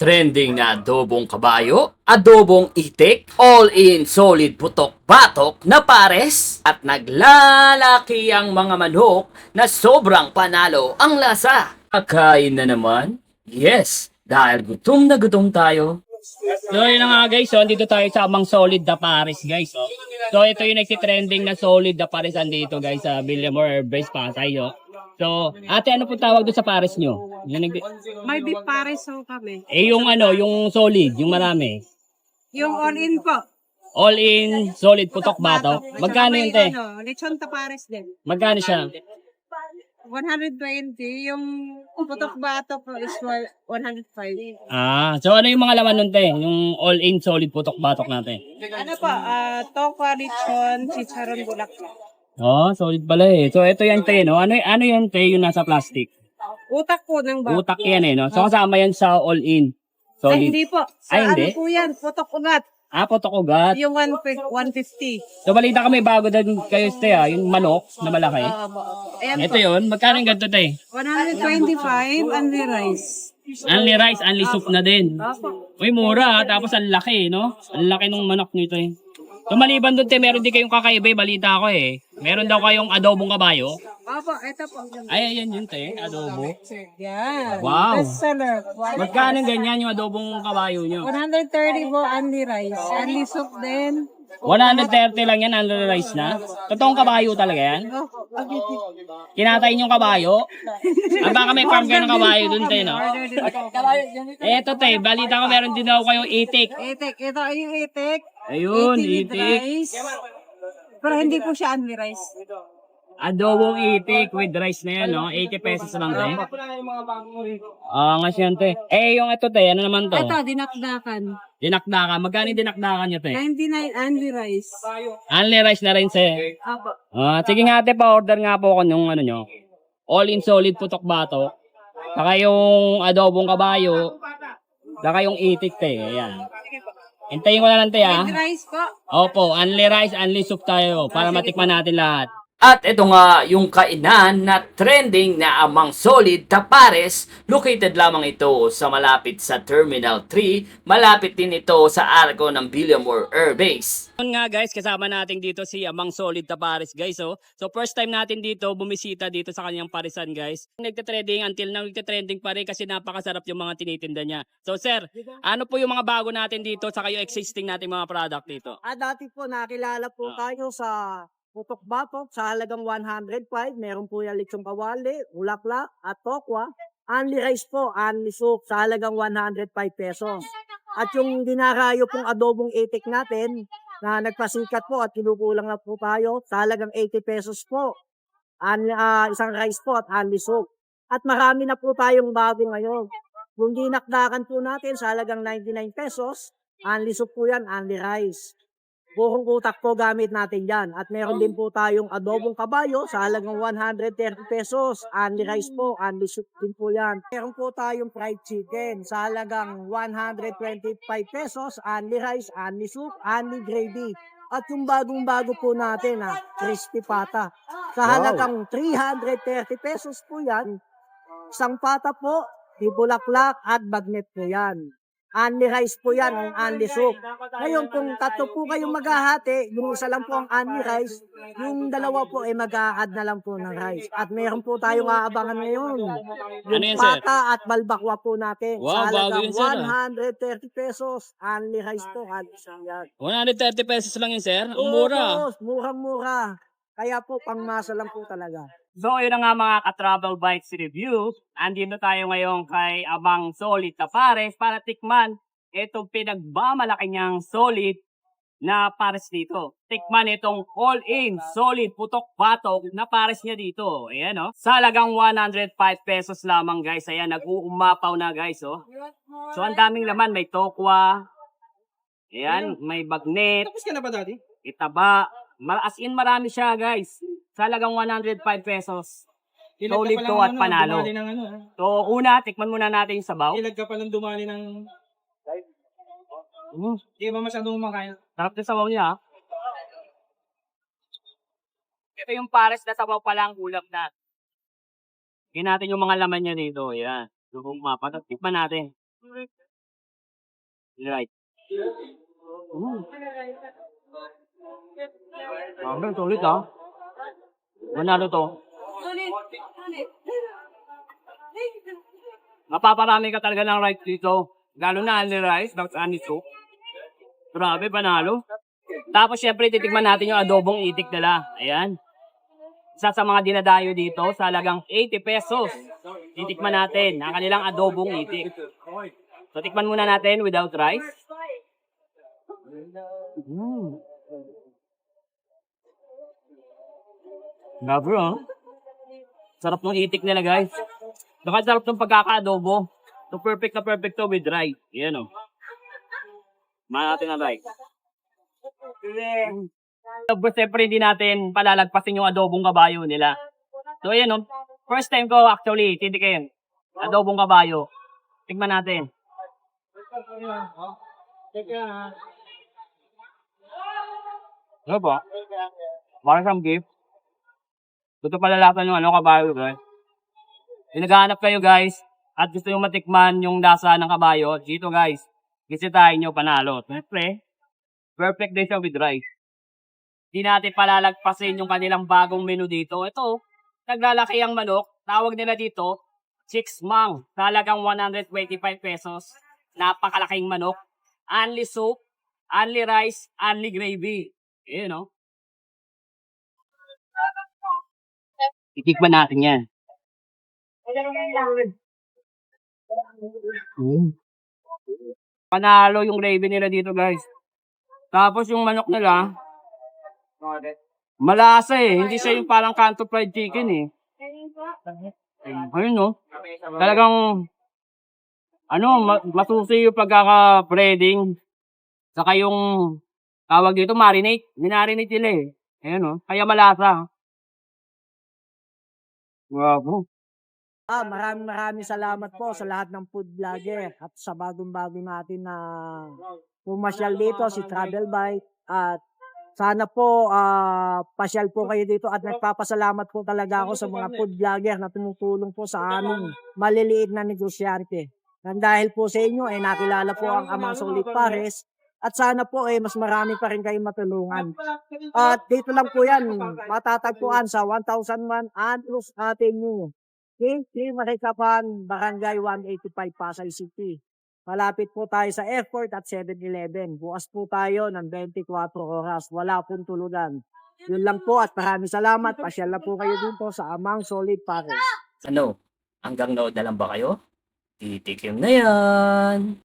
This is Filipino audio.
Trending na adobong kabayo, adobong itik, all-in solid putok batok na pares at naglalaki ang mga manok na sobrang panalo ang lasa. Kakain na naman? Yes, dahil gutom na gutom tayo. So yun na nga guys, so andito tayo sa Amang Solid da Paris guys. So ito yung nagsi-trending na Solid da Paris andito guys sa Villamor Base Pasay. Oh. So ate ano po tawag doon sa Paris nyo? Yung nag- May beef pares ho kami. eh yung ano, yung solid, yung marami. Yung all-in po. All in, solid, putok batok. Magkano yun te? Ano, lechon tapares din. Magkano siya? 120. Yung putok batok po is wa- 105. Ah, so ano yung mga laman nun te? Yung all in, solid, putok batok natin. Ano po, ah, tokwa lechon, chicharon bulak. Oh, solid pala eh. So ito yan te, no? Ano, ano yan te yung nasa plastic? Utak po ng batok. Utak yan eh, no? So kasama yan sa all in. Ay, Solid. hindi po. Sa Ay, hindi? ano po yan, putok ugat. Ah, putok ugat. Yung 150. 150. So balita kami bago din kayo ste ah, yung manok na malaki. Oo po. Ayan Ito po. yun, magkano yung ganito te? 125 only rice. Only rice, only soup na din. Opo. Uy, mura ah, tapos ang laki, no? Ang laki ng manok nito eh. So maliban doon te, meron din kayong kakaiba, eh, balita ko eh. Meron daw kayong adobong kabayo. Opo, ito po. Ay, ayan yun te, adobo. Yan. Wow. Best seller. Magkano ganyan yung adobong kabayo nyo? 130 po only rice. Only soup din. 130 lang yan, rice na. Totoong kabayo talaga yan. Kinatay yung kabayo. Ah, baka may farm kayo ng kabayo dun te, no? Order din po. Eh, Eto te, balita ko meron din daw kayong itik. Itik. Ito ay yung itik. Ayun, 80 with itik. rice. Pero hindi po siya only rice. Adobong itik with rice na yan, no? 80 pesos lang te. Ah, nga siyan te. Eh, yung ito te, ano naman to? Ito, dinakdakan. Dinakdakan. Magkano yung dinakdakan nyo te? 99 only rice. Only rice na rin te. Opo. Ah, sige nga te, pa-order nga po ako nung ano nyo. All in solid putok bato. Saka yung adobong kabayo. Saka yung itik te. Ayan. Hintayin ko na lang te ah. With rice po. Opo, only rice, only soup tayo para matikman natin lahat. At ito nga yung kainan na trending na amang solid tapares, located lamang ito sa malapit sa Terminal 3, malapit din ito sa arko ng Billiamore Air Base. Yun nga guys, kasama natin dito si Amang Solid Tapares guys. Oh. So first time natin dito, bumisita dito sa kanyang parisan guys. Nagte-trending until now, nagte-trending pa rin kasi napakasarap yung mga tinitinda niya. So sir, ano po yung mga bago natin dito sa kayo existing nating mga product dito? Ah, dati po nakilala po Ah. tayo sa Putok Batok sa halagang 105. Meron po yung lechong kawali, ulaklak at tokwa. Only rice po, only soup sa halagang 105 pesos. At yung dinarayo pong adobong itik natin na nagpasikat po at kinukulang na po tayo sa halagang 80 pesos po. Only, ah, isang rice po at only soup. At marami na po tayong bago ngayon. Kung dinakdakan po natin sa halagang 99 pesos, only soup po yan, only rice. Buong utak po gamit natin yan. At meron din po tayong adobong kabayo sa halagang 130 pesos. Only rice po, only soup din po yan. Meron po tayong fried chicken sa halagang 125 pesos. Only rice, only soup, only gravy. At yung bagong-bago po natin, ha, crispy pata. Sa halagang 330 pesos po yan. Isang pata po, di bulaklak at bagnet po yan. Only rice po yan, ang only soup. Ngayon, kung tatlo po kayong maghahati, yung isa lang po ang only rice, yung dalawa po ay mag-a-add na lang po ng rice. At meron po tayong aabangan ngayon. Yung Ano yan, sir? pata at balbakwa po natin. Wow, sa bago halagang yun, sir, ah. 130 pesos. Only rice po, yan. 130 pesos lang yun sir? Ang Oo, mura. boss, Murang-mura. Kaya po, pangmasa lang po talaga. So, yun na nga mga ka-travel bites review. Andito tayo ngayon kay Abang Solid Tapares para tikman itong pinagmamalaki niyang solid na pares dito. Tikman itong all-in solid putok batok na pares niya dito. Ayan. Oh. Sa halagang 105 pesos lamang guys. Ayan, nag-uumapaw na guys oh. So, ang daming laman. May tokwa. Ayan, may bagnet. Tapos ka na ba, daddy? Itaba. As in, marami siya, guys. Sa halagang 105 pesos. Solid to at panalo. Dumali ng ano, ah. So, una, tikman muna natin yung sabaw. Ilag ka palang dumali ng... Mm, Di ba masyadong kumakain? sarap yung sabaw niya. Ito yung pares na sabaw pa lang, ulam na. Tingnan natin yung mga laman niya dito. Yan. Yung mapa. Tikman natin. Right. Mm. Ang solid ah. Manalo to. Mapaparami ka talaga ng rice dito. Lalo na only rice, only soup. Grabe, panalo. Tapos syempre titikman natin yung adobong itik nila. Ayan. Isa sa mga dinadayo dito sa halagang 80 pesos. Titikman natin ang kanilang adobong itik. So tikman muna natin without rice. Mm. Grabe ah. Sarap ng itik nila guys. Saka sarap ng pagkaka-adobo. So perfect na perfect to with rice. Yan o. Mahan natin ang rice. So, siyempre hindi natin palalagpasin yung adobong kabayo nila. So ayan o. First time ko actually titikin. Adobong kabayo. Tignan natin. Ano ba? Parang gift. Gusto palalapan yung ano, kabayo, guys. Kung naghahanap kayo, guys, at gusto yung matikman yung lasa ng kabayo, dito, guys, bisitahin nyo, panalo. Siyempre, perfect din siya with rice. Di natin palalagpasin yung kanilang bagong menu dito. Ito, naglalaki ang manok. Tawag nila dito, chicks mang. Talagang 125 pesos. Napakalaking manok. Only soup, only rice, only gravy. Eh, no? Titikman natin yan. Mm. Panalo yung gravy nila dito, guys. Tapos yung manok nila, malasa eh. Hindi siya yung parang kanto fried chicken eh. Ayun, no? Talagang, ano, ma- masusi yung pagkaka-breading. Saka yung, tawag dito, marinate. Minarinate nila eh. Ayun, no? Kaya malasa. Wow. Ah, maraming maraming salamat po sa lahat ng food vlogger at sa bagong-bago natin na pumasyal dito si Travel Bike at sana po ah, pasyal po kayo dito at nagpapasalamat po talaga ako sa mga food vlogger na tumutulong po sa aming maliliit na negosyante. Nang dahil po sa inyo ay nakilala po ang Amang Sulit Pares at sana po ay mas marami pa rin kayong matulungan. At dito lang po yan, matatagpuan sa 1001 Andrews Avenue. Okay, okay, Marikapan, Barangay 185, Pasay City. Malapit po tayo sa airport at 7-Eleven. Bukas po tayo ng 24 oras. Wala pong tulugan. Yun lang po at maraming salamat. Pasyal na po kayo dito sa Amang Solid Pares. Ano? Hanggang nood na lang ba kayo? Titikim na yan.